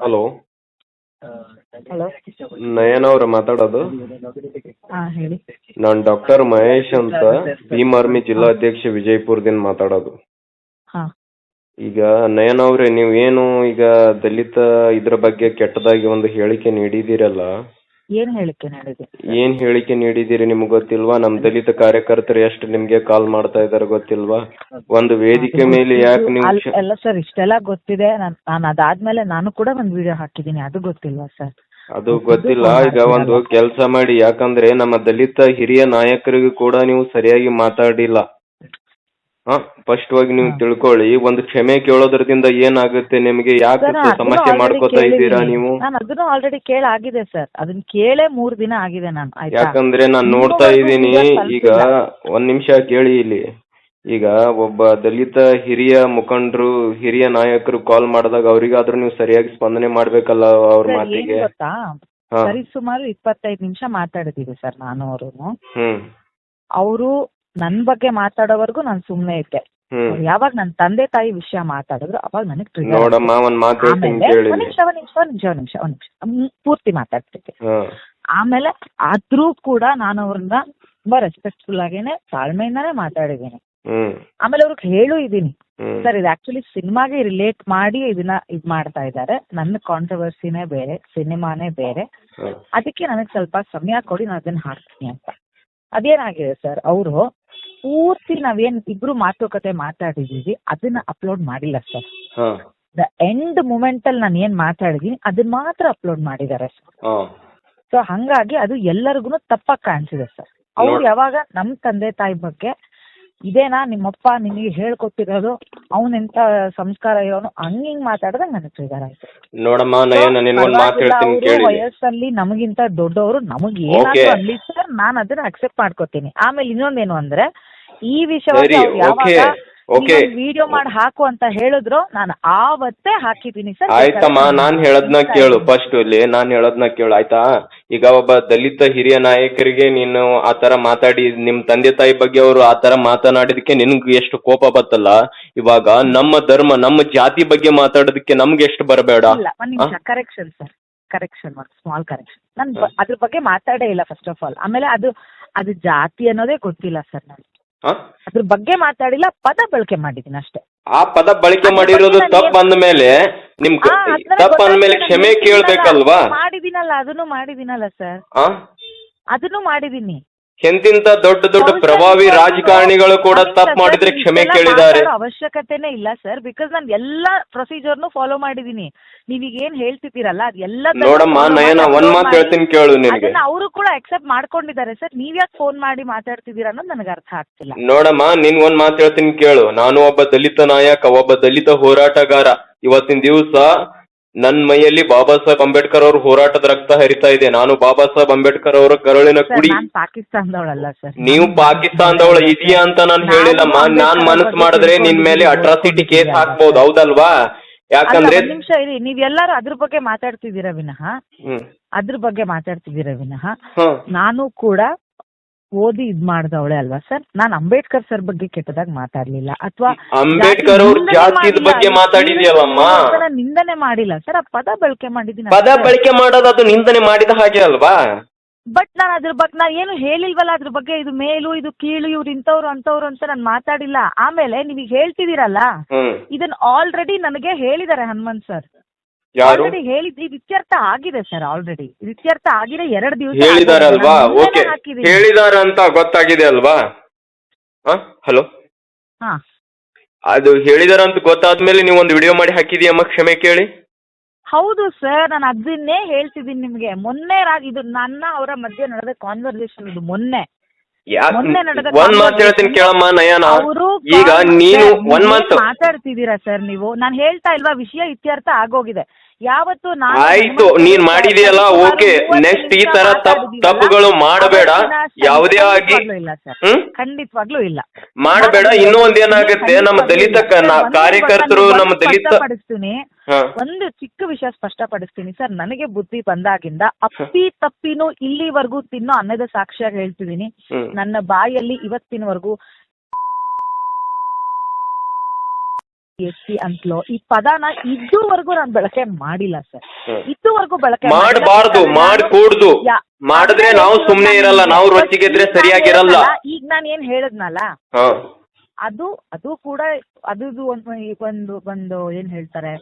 Hello. Hello. ನಯನ ಅವ್ರ ಮಾತಾಡೋದು. ನಾನ್ ಹೇಳಿ. ನಾನು ಡಾಕ್ಟರ್ ಮಹೇಶ್ ಅಂತ ಭೀಮ್ ಆರ್ಮಿ ಜಿಲ್ಲಾಧ್ಯಕ್ಷ ವಿಜಯಪುರದಿಂದ ಮಾತಾಡೋದು. ಹಾಂ. ಈಗ ನಯನ ಅವ್ರೆ ನೀವೇನು ಏನು ಈಗ ದಲಿತ ಇದ್ರ ಬಗ್ಗೆ ಕೆಟ್ಟದಾಗಿ ಒಂದು ಹೇಳಿಕೆ ನೀಡಿದ್ದೀರಲ್ಲ. ಏನು ಹೇಳಿಕೆ ನೀಡಿದೆ ಏನ್ ಹೇಳಿಕೆ ನೀಡಿದ್ದೀರಿ ನಿಮ್ಗೆ ಗೊತ್ತಿಲ್ವಾ? ನಮ್ಮ ದಲಿತ ಕಾರ್ಯಕರ್ತರು ಎಷ್ಟು ನಿಮ್ಗೆ ಕಾಲ್ ಮಾಡ್ತಾ ಇದಾರೆ ಗೊತ್ತಿಲ್ವಾ? ಒಂದು ವೇದಿಕೆ ಮೇಲೆ ಯಾಕೆ ನೀವು ಅಲ್- ಎಲ್ಲ ಸರ್ ಇಷ್ಟೆಲ್ಲ ಗೊತ್ತಿದೆ. ನಾನು ನಾನು ಅದಾದ್ಮೇಲೆ ನಾನು ಕೂಡ ಒಂದು ವಿಡಿಯೋ ಹಾಕಿದ್ದೀನಿ. ಅದು ಗೊತ್ತಿಲ್ವಾ ಸರ್. ಅದು ಗೊತ್ತಿಲ್ಲ. ಈಗ ಒಂದು ಕೆಲಸ ಮಾಡಿ. ಯಾಕಂದ್ರೆ ನಮ್ಮ ದಲಿತ ಹಿರಿಯ ನಾಯಕರಿಗೂ ಕೂಡ ನೀವು ಸರಿಯಾಗಿ ಮಾತಾಡಿಲ್ಲ. ಹಾ ಹೋಗಿ ನೀವು ತಿಳ್ಕೊಳ್ಳಿ. ಒಂದು ಕ್ಷಮೆ ಕೇಳೋದ್ರದಿಂದ ಏನಾಗುತ್ತೆ ನಿಮಗೆ ಯಾಕೆ ಸರ್ ಅದನ್ನು ಸಮಸ್ಯೆ already ಮಾಡ್ಕೋತಾ ಇದ್ದೀರಾ. ನೀವು? ನಾನು ಅದನ್ನು ಆಲ್ರೆಡಿ ಕೇಳಾಗಿದೆ ಸರ್. ಅದನ್ನ ಕೇಳೇ ಮೂರ್ ದಿನ ಆಗಿದೆ ನಾನು ಆಯ್ತಾ? ಯಾಕಂದ್ರೆ ನಾನು ನೋಡ್ತಾ ಇದೀನಿ ಇದ್ದೀನಿ. ಈಗ ತಲುಪಿಲ್ಲ. ಒಂದ್ ನಿಮಿಷ ಕೇಳಿ ಇಲ್ಲಿ. ಈಗ ಒಬ್ಬ ದಲಿತ ಹಿರಿಯ ಮುಖಂಡರು ಹಿರಿಯ ನಾಯಕರು ಕಾಲ್ ಮಾಡಿದಾಗ ಅವರಿಗಾದ್ರೂ ನೀವು ಸರಿಯಾಗಿ ಸ್ಪಂದನೆ ಮಾಡ್ಬೇಕಲ್ಲ ಅವ್ರ ಸರ್ ಏನ್ ಮಾತಿಗೆ? ಗೊತ್ತಾ? ಹಾ. ಸರಿ ಸುಮಾರು ಇಪ್ಪತ್ತೈದು ನಿಮಿಷ ಮಾತಾಡಿದೀವಿ ಸರ್ ನಾನು ಅವರು ಹ್ಮ್. ಅವರು ನನ್ ಬಗ್ಗೆ ಮಾತಾಡೋವರೆಗೂ ನಾನು ಸುಮ್ನೆ ಇದ್ದೆ. ಅವ್ರು ಯಾವಾಗ ನನ್ನ ತಂದೆ ತಾಯಿ ವಿಷಯ ಮಾತಾಡಿದ್ರು ಅವಾಗ ನನಗೆ ಟ್ರಿಗರ್ ನೋಡಮ್ಮ ಒಂದ್ ಮಾತು ಹೇಳ್ತೀನಿ ಕೇಳಿ ಒಂದ್ ನಿಮಿಷ ಒಂದ್ ನಿಮಿಷ ಒಂದ್ ನಿಮಿಷ ಒಂದ್ ನಿಮಿಷ ಒಂದ್ ನಿಮಿಷ. ಹ್ಮ್, ಪೂರ್ತಿ ಮಾತಾಡ್ತಿದ್ದೆ. ಆಮೇಲೆ ಆದ್ರೂ ಕೂಡ ನಾನು ಅವ್ರನ್ನ ತುಂಬಾ ರೆಸ್ಪೆಕ್ಟ್ಫುಲ್ ಆಗೇನೆ ತಾಳ್ಮೆಯಿಂದಾನೇ ಮಾತಾಡಿದೀನಿ ಹ್ಮ್. ಆಮೇಲೆ ಅವ್ರಿಗೆ ಹೇಳು ಇದೀನಿ ಹ್ಮ್. ಸರ್ ಇದು ಆಕ್ಚುಲಿ ಸಿನಿಮಾಗೆ ರಿಲೇಟ್ ಮಾಡಿ ಇದನ್ನ ಇದ್ ಮಾಡ್ತಾ ಇದ್ದಾರೆ. ನನ್ನ ಕಾಂಟ್ರವರ್ಸಿನೇ ಬೇರೆ ಸಿನಿಮಾನೇ ಬೇರೆ. ಅದಕ್ಕೆ ನನಗೆ ಸ್ವಲ್ಪ ಸಮಯ ಕೊಡಿ ನಾನು ಅದನ್ನ ಹಾಕ್ತೀನಿ ಅಂತ. ಅದೇನಾಗಿದೆ ಸರ್ ಅವರು ಪೂರ್ತಿ ನಾವೇನ್ ಇಬ್ರು ಮಾತುಕತೆ ಮಾತಾಡಿದೀವಿ ಅದನ್ನ ಅಪ್ಲೋಡ್ ಮಾಡಿಲ್ಲ ಸರ್ ದ ಎಂಡ್ ಮೂಮೆಂಟ್ ಅಲ್ಲಿ ನಾನು ಏನ್ ಮಾತಾಡಿದೀನಿ ಅದನ್ನ ಮಾತ್ರ ಅಪ್ಲೋಡ್ ಮಾಡಿದ್ದಾರೆ ಸರ್ ಸೊ ಹಂಗಾಗಿ ಅದು ಎಲ್ಲರಿಗೂ ತಪ್ಪಾಗಿ ಕಾಣಿಸಿದೆ ಸರ್ ಅವ್ರು ಯಾವಾಗ ನಮ್ ತಂದೆ ತಾಯಿ ಬಗ್ಗೆ ಇದೇನಾ ನಿಮ್ಮಪ್ಪ ನಿಮಗೆ ಹೇಳ್ಕೊಟ್ಟಿರೋದು ಅವನೆಂತ ಸಂಸ್ಕಾರ ಇರೋನು ಹಂಗ್ ಹಿಂಗ್ ಮಾತಾಡಿದಾಗ ಆಯ್ತು ನೋಡಮ್ಮ ವಯಸ್ಸಲ್ಲಿ ನಮಗಿಂತ ದೊಡ್ಡವರು ನಮಗ್. ಏನಾದ್ರು ಅನ್ಲಿ ಸರ್ ನಾನು ಅದನ್ನ ಅಕ್ಸೆಪ್ಟ್ ಮಾಡ್ಕೋತೀನಿ. ಆಮೇಲೆ ಇನ್ನೊಂದೇನು ಅಂದ್ರೆ ಈ ಸರಿ ವಿಷಯವಾಗಿ ಅವ್ರು ಓಕೆ ಯಾವಾಗ ಓಕೆ. ವಿಡಿಯೋ ಮಾಡಿ ಹಾಕು ಅಂತ ಹೇಳಿದ್ರು ನಾನು ಆವತ್ತೇ ಹಾಕಿದ್ದೀನಿ ಸರ್. ಆಯ್ತಮ್ಮ ನಾನ್ ಹೇಳದ್ನ ಕೇಳು ಫಸ್ಟ್ ಇಲ್ಲಿ ನಾನ್ ಹೇಳದ್ನ ಕೇಳು ಆಯ್ತಾ? ಈಗ ಒಬ್ಬ ದಲಿತ ಹಿರಿಯ ನಾಯಕರಿಗೆ ನೀನು ಆತರ ತರ ಮಾತಾಡಿ ನಿಮ್ ತಂದೆ ತಾಯಿ ಬಗ್ಗೆ ಅವರು ಆತರ ತರ ಮಾತನಾಡಿದಕ್ಕೆ ನಿನ್ಗೆ ಎಷ್ಟು ಕೋಪ ಬತ್ತಲ್ಲ? ಇವಾಗ ನಮ್ಮ ಧರ್ಮ ನಮ್ಮ ಜಾತಿ ಬಗ್ಗೆ ಮಾತಾಡೋದಕ್ಕೆ ನಮ್ಗೆ ಎಷ್ಟು ಬರಬೇಡ? ಇಲ್ಲ ಒಂದ್ ನಿಮಿಷ correction sir correction small correction ನಾನು ಅದ್ರ ಬಗ್ಗೆ ಮಾತಾಡೇ ಇಲ್ಲ ಫಸ್ಟ್ ಆಫ್ ಆಲ್ ಆಮೇಲೆ ಅದು ಅದು ಜಾತಿ ಅನ್ನೋದೇ ಗೊತ್ತಿಲ್ಲ ಸರ್ ನಾನು ಅದ್ರ ಬಗ್ಗೆ ಮಾತಾಡಿಲ್ಲ ಪದ ಬಳಕೆ ಮಾಡಿದೀನಿ ಅಷ್ಟೇ. ಆ ಪದ ಬಳಕೆ ಮಾಡಿರೋದು ತಪ್ಪು ಬಂದ ಮೇಲೆ ನಿಮ್ ಆ, ಅದ್ರಲ್ಲಿ ತಪ್ಪು ಅಂದ್ಮೇಲೆ ಮೇಲೆ ಕ್ಷಮೆ ಕೇಳ್ಬೇಕಲ್ವಾ? ಮಾಡಿದ್ದೀನಲ್ಲ ಅದನ್ನು ಮಾಡಿದ್ದೀನಲ್ಲ ಸರ್. ಅದನ್ನು ಮಾಡಿದ್ದೀನಿ. ಎಂತಿಂತ ದೊಡ್ಡ ದೊಡ್ಡ ಪ್ರಭಾವಿ ರಾಜಕಾರಣಿಗಳು ಕೂಡ ತಪ್ಪು ಮಾಡಿದ್ರೆ ಕ್ಷಮೆ ಕೇಳಿದ್ದಾರೆ. ಅವಶ್ಯಕತೆನೇ ಇಲ್ಲ ಸರ್ ಬಿಕಾಸ್ ನಾನು ಎಲ್ಲಾ ಪ್ರೊಸೀಜರ್ನು ಫಾಲೋ ಮಾಡಿದೀನಿ. ನೀವೀಗ ಏನ್ ಹೇಳ್ತಿದ್ದೀರಲ್ಲ ಅದ್ ಎಲ್ಲ ನೋಡಮ್ಮ ನಯನ ಒಂದ್ ಮಾತು ಹೇಳ್ತೀನಿ ಕೇಳು ನಿಮಗೆ ಅದನ್ನ ಅವರು ಕೂಡ ಅಕ್ಸೆಪ್ಟ್ ಮಾಡ್ಕೊಂಡಿದ್ದಾರೆ ಸರ್ ನೀವ್ಯಾಕೆ ಫೋನ್ ಮಾಡಿ ಮಾತಾಡ್ತಿದ್ದೀರಾ ಅನ್ನೋದು ನನಗೆ ಅರ್ಥ ಆಗ್ತಿಲ್ಲ. ನೋಡಮ್ಮ ನಿನ್ ಒಂದ್ ಮಾತು ಹೇಳ್ತೀನಿ ಕೇಳು. ನಾನು ಒಬ್ಬ ದಲಿತ ನಾಯಕ ಒಬ್ಬ ದಲಿತ ಹೋರಾಟಗಾರ. ಇವತ್ತಿನ ದಿವಸ ನನ್ ಮೈಯಲ್ಲಿ ಬಾಬಾ ಸಾಹೇಬ್ ಅಂಬೇಡ್ಕರ್ ಅವ್ರ ಹೋರಾಟದ ರಕ್ತ ಹರಿತಾ ಇದೆ. ನಾನು ಬಾಬಾ ಸಾಹೇಬ್ ಅಂಬೇಡ್ಕರ್ ಅವರ ಕರುಳಿನ ಕುಡಿ ನಾನ್ ಪಾಕಿಸ್ತಾನದವಳಲ್ಲ ಸರ್. ನೀವು ಪಾಕಿಸ್ತಾನದವಳ ಇದೆಯಾ ಅಂತ ನಾನು ಹೇಳಿಲ್ಲಮ್ಮ ನಾನ್ ಮನಸ್ಸು ಮಾಡಿದ್ರೆ ನಿನ್ ಮೇಲೆ ಅಟ್ರಾಸಿಟಿ ಕೇಸ್ ಹಾಕ್ಬೋದು. ಹೌದಲ್ವಾ? ಯಾಕಂದ್ರೆ ಒಂದ್ ನಿಮಿಷ ಇರಿ. ನೀವೆಲ್ಲರೂ ಅದ್ರ ಬಗ್ಗೆ ಮಾತಾಡ್ತಿದ್ದೀರಾ ವಿನಃ? ಹ್ಮ್. ಅದ್ರ ಬಗ್ಗೆ ಮಾತಾಡ್ತಿದ್ದೀರಾ ವಿನಃ? ನಾನು ಕೂಡ ಓದಿ ಇದ್ ಮಾಡ್ದವಳೆ ಅಲ್ವಾ ಸರ್? ನಾನು ಅಂಬೇಡ್ಕರ್ ಸರ್ ಬಗ್ಗೆ ಕೆಟ್ಟದಾಗ ಮಾತಾಡ್ಲಿಲ್ಲ. ಅಥವಾ ಅಂಬೇಡ್ಕರ್ ಅವ್ರ ಜಾತಿದ ಬಗ್ಗೆ ಮಾತಾಡಿದ್ಯಲ್ಲಮ್ಮ? ನಿಂದನೆ ಮಾಡಿಲ್ಲ ಸರ್. ಆ ಪದ ಬಳಕೆ ಮಾಡಿದೀನಿ ಪದ ಬಳಕೆ ಮಾಡೋದು ಅದು ನಿಂದನೆ ಮಾಡಿದ ಹಾಗೆ ಅಲ್ವಾ? ಬಟ್ ನಾನು ಅದ್ರ ಬಗ್ಗೆ ನಾನು ಏನು ಹೇಳಿಲ್ವಲ್ಲ ಅದ್ರ ಬಗ್ಗೆ? ಇದು ಮೇಲು ಇದು ಕೀಳು ಇವ್ರು ಇಂಥವ್ರು ಅಂತವ್ರು ಅಂತ ನಾನು ಮಾತಾಡಿಲ್ಲ. ಆಮೇಲೆ ನೀವೀಗ ಹೇಳ್ತಿದ್ದೀರಲ್ಲ? ಇದನ್ನ ಆಲ್ರೆಡಿ ನನಗೆ ಹೇಳಿದ್ದಾರೆ ಹನುಮಂತ್ ಸರ್. ಯಾರು? ಆಲ್ರೆಡಿ ಹೇಳಿದ್ ಇದು ಇತ್ಯರ್ಥ ಆಗಿದೆ ಸರ್ ಆಲ್ರೆಡಿ ಇತ್ಯರ್ಥ ಆಗಿದೆ ಎರಡು ದಿವಸ ಹೇಳಿದಾರಲ್ವಾ? ಓಕೆ. ಹೇಳಿದಾರ ಅಂತ ಗೊತ್ತಾಗಿದೆ ಅಲ್ವಾ? ಹಲೋ? ಹಾ. ಅದು ಹೇಳಿದಾರ ಅಂತ ಗೊತ್ತಾದ್ಮೇಲೆ ನೀವು ಒಂದು ವಿಡಿಯೋ ಮಾಡಿ ಹಾಕಿದೀಯಮ್ಮ ಕ್ಷಮೆ ಕೇಳಿ. ಹೌದು ಸರ್ ನಾನು ಅದನ್ನೇ ಹೇಳ್ತಿದ್ದೀನಿ ನಿಮ್ಗೆ. ಮೊನ್ನೆ ರಾ- ಇದು ನನ್ನ ಅವರ ಮಧ್ಯೆ ನಡೆದ ಕಾನ್ವರ್ಸೇಷನ್ ಇದು ಮೊನ್ನೆ. ಮೊನ್ನೆ ನಡೆದ ಒಂದ್ ಮಾತು ಹೇಳ್ತೀನಿ ಕೇಳಮ್ಮ ನಯನ. ಅವರು ಈಗ ನೀನು ಒಂದ್ ಮಾತು. ಮಾತಾಡ್ತಿದ್ದೀರಾ ಸರ್ ನೀವು? ನಾನು ಹೇಳ್ತಾ ಇಲ್ವಾ ವಿಷಯ ಇತ್ಯರ್ಥ ಆಗೋಗಿದೆ. ಯಾವತ್ತು ನಾನು ಆಯ್ತು ನೀನ್ ಮಾಡಿದೆಯಲ್ಲ ಓಕೆ ನೆಕ್ಸ್ಟ್ ಈ ತರ ತಪ್ಪು ತಪ್ಪುಗಳು ಮಾಡಬೇಡ. ಯಾವುದೇ ಆಗಿ ಖಂಡಿತವಾಗ್ಲೂ ಇಲ್ಲ ಸರ್. ಹ್ಮ್? ಖಂಡಿತವಾಗ್ಲೂ ಇಲ್ಲ. ಮಾಡಬೇಡ ನಾನು ಇನ್ನೂ ಒಂದೇನಾಗುತ್ತೆ ನಮ್ಮ ದಲಿತ ಕ- ನಾ- ಕಾರ್ಯಕರ್ತರು ನಮ್ಮ ದಲಿತ ಪಡಿಸ್ತೀನಿ ಹಾ. ಒಂದು ಚಿಕ್ಕ ವಿಷಯ ಸ್ಪಷ್ಟಪಡಿಸ್ತೀನಿ. ಸರ್ ನನಗೆ ಬುದ್ಧಿ ಬಂದಾಗಿಂದ ಅಪ್ಪಿ ತಪ್ಪಿನೂ ಇಲ್ಲಿವರೆಗೂ ತಿನ್ನೋ ಅನ್ನದ ಸಾಕ್ಷಿಯಾಗಿ ಹೇಳ್ತಿದ್ದೀನಿ. ಹ್ಮ್. ನನ್ನ ಬಾಯಲ್ಲಿ ಇವತ್ತಿನವರೆಗೂ ಎಸ್ ಸಿ ಅಂತಲೋ ಈ ಪದನ ಇದುವರೆಗೂ ನಾನು ಬಳಕೆ ಮಾಡಿಲ್ಲ ಸರ್. ಇದುವರೆಗೂ ಬಳಕೆ ಮಾಡಬಾರದು ಮಾಡಕೂಡ್ದು. ಮಾಡಿದ್ರೆ ನಾವು ಸುಮ್ಮನೆ ಇರಲ್ಲ ನಾವು ರೊಚ್ಚಿಗೆದ್ರೆ ಸರಿಯಾಗಿರಲ್ಲ ಈಗ ನಾನು ಏನ್ ಹೇಳಿದ್ನಲ್ಲ ಅದು ಅದು ಕೂಡ ಅದು ಒಂದು ಒಂದು ಏನು ಏನ್ ಹೇಳ್ತಾರೆ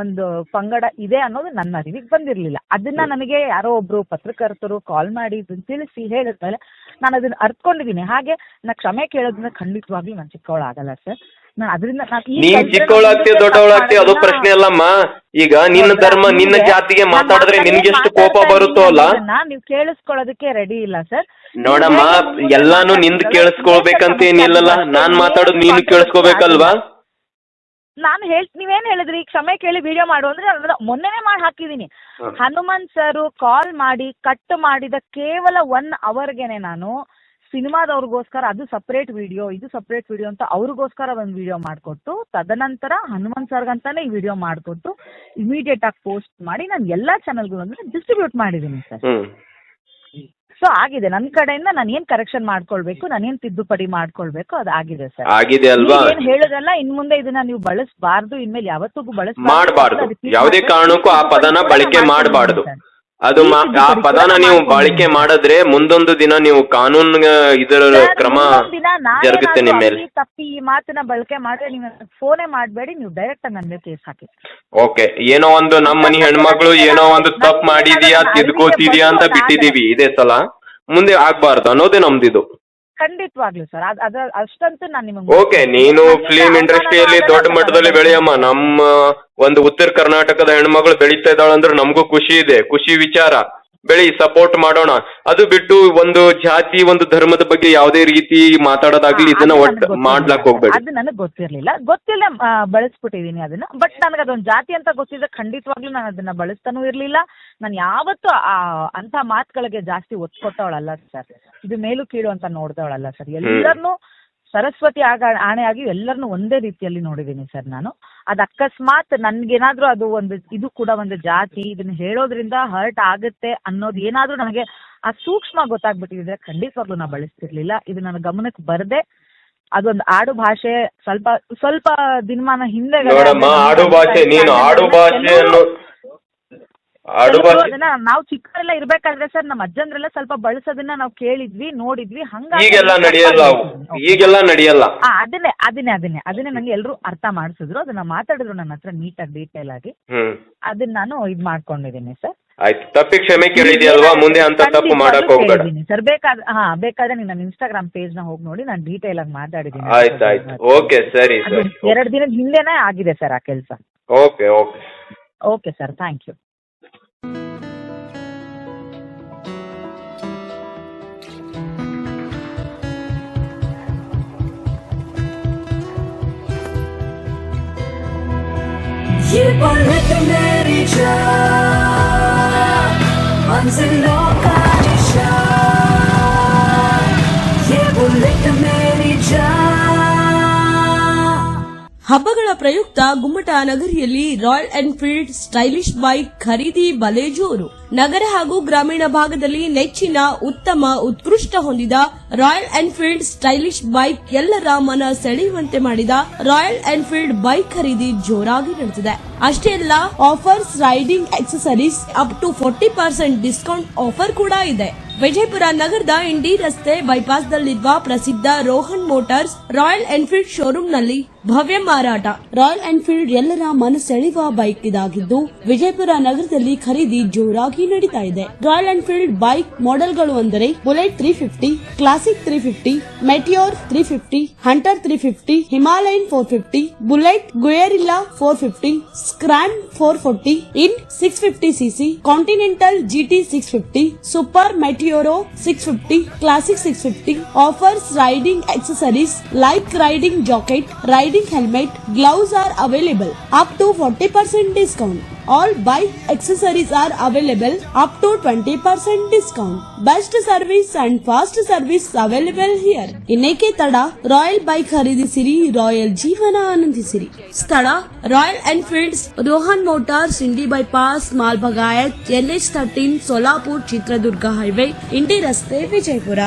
ಒಂದು ಪಂಗಡ ಇದೆ ಅನ್ನೋದು ನನ್ನ ಅರಿವಿಗೆ ಬಂದಿರ್ಲಿಲ್ಲ. ಅದನ್ನ ನನಗೆ ಯಾರೋ ಒಬ್ರು ಪತ್ರಕರ್ತರು ಕಾಲ್ ಮಾಡಿ ಇದನ್ನ ತಿಳಿಸಿ ಹೇಳಿದ್ಮೇಲೆ ನಾನು ಅದನ್ನ ಅರ್ತ್ಕೊಂಡಿದ್ದೀನಿ ಹಾಗೆ ನಾ ಕ್ಷಮೆ ಕೇಳೋದನ್ನ ಖಂಡಿತವಾಗ್ಲೂ ನಾನು ಚಿಕ್ಕವಳಾಗಲ್ಲ ಸರ್. ನಾನು ಅದರಿಂದ ನಾನ್ ಈ ನೀನ್ ಕೆಲ್ಸನ ಚಿಕ್ಕವಳಾಗ್ತಿ ದೊಡ್ಡವಳಾಗ್ತಿ ಅದು ತಪ್ಪು ಪ್ರಶ್ನೆ ಅಲ್ಲಮ್ಮ. ಈಗ ನಿನ್ನ ಹೌದಾ? ಧರ್ಮ ನಿನ್ನ ನಿಮ್ಗೆ ಜಾತಿಗೆ ನಾನ್ ಮಾತಾಡಿದ್ರೆ ನಿನ್ಗೆ ನಿನ್ಗೆಷ್ಟು ಕೋಪ ಬರುತ್ತೋ ಅಲ್ಲ? ಅನ್ನೋದನ್ನ ನೀವು ಕೇಳಿಸ್ಕೊಳ್ಳೋದಕ್ಕೆ ರೆಡಿ ಇಲ್ಲ ಸರ್ ನೋಡಮ್ಮ ಎಲ್ಲಾನು ನಿಂದ್ ಕೇಳಿಸ್ಕೊಳ್ಬೇಕಂತ ಏನಿಲ್ಲಲ್ಲ ನಾನ್ ಮಾತಾಡೋದು ನೀನು ಕೇಳಿಸ್ಕೋಬೇಕಲ್ವಾ? ನಾನು ಹೇಳ್ ನೀವೇನ್ ಹೇಳಿದ್ರಿ? ಕ್ಷಮೆ ಕೇಳಿ ವಿಡಿಯೋ ಮಾಡು ಅಂದ್ರೆ ಅದನ್ನ ಮೊನ್ನೆನೇ ಮಾಡಿ ಹಾಕಿದೀನಿ. ಹನುಮಂತ್ ಸರ್ ಕಾಲ್ ಮಾಡಿ ಕಟ್ ಮಾಡಿದ ಕೇವಲ ಒನ್ ಅವರ್ಗೆನೆ ನಾನು ಸಿನಿಮಾದವ್ರಿಗೋಸ್ಕರ ಅದು ಸಪರೇಟ್ ವಿಡಿಯೋ ಇದು ಸಪ್ರೇಟ್ ವಿಡಿಯೋ ಅಂತ ಅವ್ರಿಗೋಸ್ಕರ ಒಂದು ವಿಡಿಯೋ ಮಾಡಿಕೊಟ್ಟು ತದನಂತರ ಹನುಮಂತ್ ಸರ್ಗಂತಾನೆ ಈ ವಿಡಿಯೋ ಮಾಡಿಕೊಟ್ಟು ಇಮಿಡಿಯೇಟ್ ಆಗಿ ಪೋಸ್ಟ್ ಮಾಡಿ ನಾನು ಎಲ್ಲಾ ಚಾನಲ್ಗಳನ್ನು ಡಿಸ್ಟ್ರಿಬ್ಯೂಟ್ ಮಾಡಿದ್ದೀನಿ ಸರ್ ಸೊ ಆಗಿದೆ. ನನ್ನ ಕಡೆಯಿಂದ ನಾನು ಏನ್ ಕರೆಕ್ಷನ್ ಮಾಡ್ಕೊಳ್ಬೇಕು ನಾನು ಏನ್ ತಿದ್ದುಪಡಿ ಮಾಡ್ಕೊಳ್ಬೇಕು ಅದು ಆಗಿದೆ ಸರ್ ಆಗಿದೆ ಅಲ್ವಾ? ಏನ್ ಹೇಳೋದಲ್ಲ ಇನ್ ಮುಂದೆ ಇದನ್ನ ನೀವು ಬಳಸಬಾರ್ದು ಇನ್ಮೇಲೆ ಯಾವತ್ತಿಗೂ ಮಾಡಬಾರ್ದು. ಯಾವುದೇ ಕಾರಣಕ್ಕೂ ಆ ಪದನ ಬಳಕೆ ಮಾಡಬಾರ್ದು. ಅದು ಮಾ- ಆ ಪದನ ನೀವು ಬಳಕೆ ಮಾಡಿದ್ರೆ ಮುಂದೊಂದು ದಿನ ನೀವು ಕಾನೂನು ಇದರ ಕ್ರಮ ಜರುಗುತ್ತೆ ನಿಮ್ಮ ಮೇಲೆ. ತಪ್ಪಿ ಈ ಮಾತನ್ನ ಬಳಕೆ ಮಾಡಿದ್ರೆ ನೀವು ಫೋನೇ ಮಾಡಬೇಡಿ ನೀವು ಡೈರೆಕ್ಟ್ ನನ್ನ ಮೇಲೆ ಕೇಸ್ ಹಾಕಿ. ಓಕೆ ಏನೋ ಒಂದು ನಮ್ಮ ಮನೆ ಹೆಣ್ಮಕ್ಳು ಏನೋ ಒಂದು ತಪ್ಪು ಮಾಡಿದೀಯಾ ತಿದ್ಕೋತಿದ್ಯಾ ಅಂತ ಬಿಟ್ಟಿದೀವಿ ಇದೇ ಸಲ. ಮುಂದೆ ಆಗ್ಬಾರ್ದು ಅನ್ನೋದೇ ನಮ್ದಿದು. ಖಂಡಿತವಾಗ್ಲು ಸರ್ ಅದ್ ಅದ್ರ ಅಷ್ಟಂತೂ ನಾನು ನಿಮಗೆ ಓಕೆ ನೀನು ಫಿಲಿಂ ಇಂಡಸ್ಟ್ರಿಯಲ್ಲಿ ದೊಡ್ಡ ಮಟ್ಟದಲ್ಲಿ ಬೆಳೆಯಮ್ಮ. ನಮ್ಮ ಒಂದು ಉತ್ತರ ಕರ್ನಾಟಕದ ಹೆಣ್ಮಗಳು ಬೆಳೀತಾ ಇದ್ದಾಳೆ ಅಂದ್ರೆ ನಮಗೂ ಖುಷಿ ಇದೆ. ಖುಷಿ ವಿಚಾರ. ಬೆಳಿ ಸಪೋರ್ಟ್ ಮಾಡೋಣ. ಅದು ಬಿಟ್ಟು ಒಂದು ಜಾತಿ ಒಂದು ಧರ್ಮದ ಬಗ್ಗೆ ಯಾವುದೇ ರೀತಿ ಮಾತಾಡೋದಾಗ್ಲಿ ಇದನ್ನ ಒಟ್ಟು ಮಾಡ್ಲಾಕ್ ಹೋಗ್ಬೇಡಿ. ಅದು ನನಗೆ ಗೊತ್ತಿರ್ಲಿಲ್ಲ. ಗೊತ್ತಿಲ್ಲ ಬಳಸ್ಬಿಟ್ಟಿದೀನಿ ಅದನ್ನ. ಬಟ್ ನನಗೆ ಅದೊಂದು ಜಾತಿ ಅಂತ ಗೊತ್ತಿದ್ರೆ ಖಂಡಿತವಾಗ್ಲೂ ನಾನು ಅದನ್ನ ಬಳಸ್ತಾನೂ ಇರ್ಲಿಲ್ಲ. ನಾನು ಯಾವತ್ತೂ ಆ ಅಂತ ಮಾತುಗಳಿಗೆ ಜಾಸ್ತಿ ಒತ್ತು ಕೊಟ್ಟವಳಲ್ಲ ಸರ್. ಇದು ಮೇಲು ಕೀಳು ಅಂತ ನೋಡ್ದವಳಲ್ಲ ಸರ್. ಎಲ್ಲರನ್ನೂ ಸರಸ್ವತಿ ಆಗ ಆಣೆಯಾಗಿ ಎಲ್ಲರನ್ನು ಒಂದೇ ರೀತಿಯಲ್ಲಿ ನೋಡಿದ್ದೀನಿ ಸರ್ ನಾನು. ಅದು ಅಕಸ್ಮಾತ್ ನನ್ಗೇನಾದ್ರೂ ಅದು ಒಂದು, ಇದು ಕೂಡ ಒಂದು ಜಾತಿ, ಇದನ್ನ ಹೇಳೋದ್ರಿಂದ ಹರ್ಟ್ ಆಗುತ್ತೆ ಅನ್ನೋದು ಏನಾದ್ರೂ ನನಗೆ ಆ ಸೂಕ್ಷ್ಮ ಗೊತ್ತಾಗ್ಬಿಟ್ಟಿದ್ರೆ ಖಂಡಿತವಾಗ್ಲೂ ನಾ ಬಳಸ್ತಿರ್ಲಿಲ್ಲ. ಇದು ನನ್ನ ಗಮನಕ್ಕೆ ಬರದೆ. ಅದೊಂದು ಆಡು ಭಾಷೆ, ಸ್ವಲ್ಪ ಸ್ವಲ್ಪ ದಿನಮಾನ ಹಿಂದೆ ಅದನ್ನ ನಾವು ಚಿಕ್ಕವರೆಲ್ಲ ಇರ್ಬೇಕಾದ್ರೆ ಸರ್ ನಮ್ಮ ಅಜ್ಜಂದ್ರೆಲ್ಲ ಸ್ವಲ್ಪ ಬಳಸೋದನ್ನ ನಾವು ಕೇಳಿದ್ವಿ ನೋಡಿದ್ವಿ ಹಂಗಾಗಿ ಈಗೆಲ್ಲ ನಡೆಯಲ್ಲ ಅವು. ಈಗೆಲ್ಲ ನಡೆಯಲ್ಲ. ಆ, ಅದನ್ನೇ ಅದನ್ನೇ ಅದನ್ನೇ ಅದನ್ನೇ ನಂಗೆ ಎಲ್ರು ಅರ್ಥ ಮಾಡಿಸಿದ್ರು. ಅದನ್ನ ಮಾತಾಡಿದ್ರು ನನ್ನ ಹತ್ರ ನೀಟಾಗಿ ಡೀಟೇಲ್ ಆಗಿ. ಹ್ಮ್. ಅದನ್ನ ನಾನು ಇದ್ ಮಾಡ್ಕೊಂಡಿದ್ದೀನಿ ಸರ್. ಆಯ್ತು. ತಪ್ಪಿ ಕ್ಷಮೆ ಕೇಳಿದ್ಯಲ್ವಾ? ಮುಂದೆ ಅಂತ ತಪ್ಪು ಮಾಡಕ್ ಹೋಗ್ಬೇಡ. ಸರ್. ಬೇಕಾದ್ರೆ ಹಾ ಬೇಕಾದ್ರೆ ನೀವು ನನ್ನ ಇನ್ಸ್ಟಾಗ್ರಾಮ್ ಪೇಜ್ನ ಹೋಗಿ ನೋಡಿ ನಾನು ಡೀಟೇಲ್ ಆಗಿ ಮಾತಾಡಿದ್ದೀನಿ ಆಯ್ತು ಆಯ್ತು. ಓಕೆ ಸರಿ ಅದು ಸರಿ ಎರಡು ದಿನದ ಹಿಂದೆನೇ ಆಗಿದೆ ಸರ್ ಆ ಕೆಲಸ. Okay okay. Okay sir thank you keep on looking at each other. Keep ಹಬ್ಬಗಳ ಪ್ರಯುಕ್ತ ಗುಮ್ಮಟ ನಗರಿಯಲ್ಲಿ ರಾಯಲ್ ಎನ್ಫೀಲ್ಡ್ ಸ್ಟೈಲಿಶ್ ಬೈಕ್ ಖರೀದಿ ಬಲೆ ಜೋರು ನಗರ ಹಾಗೂ ಗ್ರಾಮೀಣ ಭಾಗದಲ್ಲಿ ನೆಚ್ಚಿನ ಉತ್ತಮ ಉತ್ಕೃಷ್ಟ ಹೊಂದಿದ ರಾಯಲ್ ಎನ್ಫೀಲ್ಡ್ ಸ್ಟೈಲಿಶ್ ಬೈಕ್ ಎಲ್ಲರ ಮನ ಸೆಳೆಯುವಂತೆ ಮಾಡಿದ ರಾಯಲ್ ಎನ್ಫೀಲ್ಡ್ ಬೈಕ್ ಖರೀದಿ ಜೋರಾಗಿ ನಡೆದಿದೆ. ಅಷ್ಟೇ ಅಲ್ಲ offers riding accessories up to forty percent discount offer ಕೂಡ ಇದೆ. ವಿಜಯಪುರ ನಗರದ ಇಂಡಿ ರಸ್ತೆ ಬೈಪಾಸ್ ದಲ್ಲಿರುವ ಪ್ರಸಿದ್ಧ ರೋಹನ್ ಮೋಟಾರ್ಸ್ ರಾಯಲ್ ಎನ್ಫೀಲ್ಡ್ ಶೋರೂಮ್ನಲ್ಲಿ ಭವ್ಯ ಮಾರಾಟ. ರಾಯಲ್ ಎನ್ಫೀಲ್ಡ್ ಎಲ್ಲರ ಮನಸೆಳೆಯುವ ಬೈಕ್ ಇದಾಗಿದ್ದು, ವಿಜಯಪುರ ನಗರದಲ್ಲಿ ಖರೀದಿ ಜೋರಾಗಿ ನಡೀತಾ ಇದೆ ರಾಯಲ್ ಎನ್ಫೀಲ್ಡ್ ಬೈಕ್ ಮಾಡೆಲ್ಗಳು ಅಂದರೆ Bullet three fifty Classic three fifty Meteor three fifty Hunter three fifty Himalayan four fifty Bullet Guerrilla four fifty Scram four forty in six fifty CC Continental GT six fifty Super Meteor six fifty Classic six fifty offers riding accessories like riding jacket, riding helmet, gloves are available up to 40% discount. All bike accessories are available up to 20% discount. Best service and fast service available here. ಇನ್ನೇಕೆ ತಡ royal bike ಖರೀದಿಸಿರಿ royal ಜೀವನ ಆನಂದಿಸಿರಿ ಸ್ಥಳ Royal Enfield's Rohan Motors Indi bypass Malbagayat NH thirteen Solapur Chitradurga highway Indi ರಸ್ತೆ ವಿಜಯಪುರ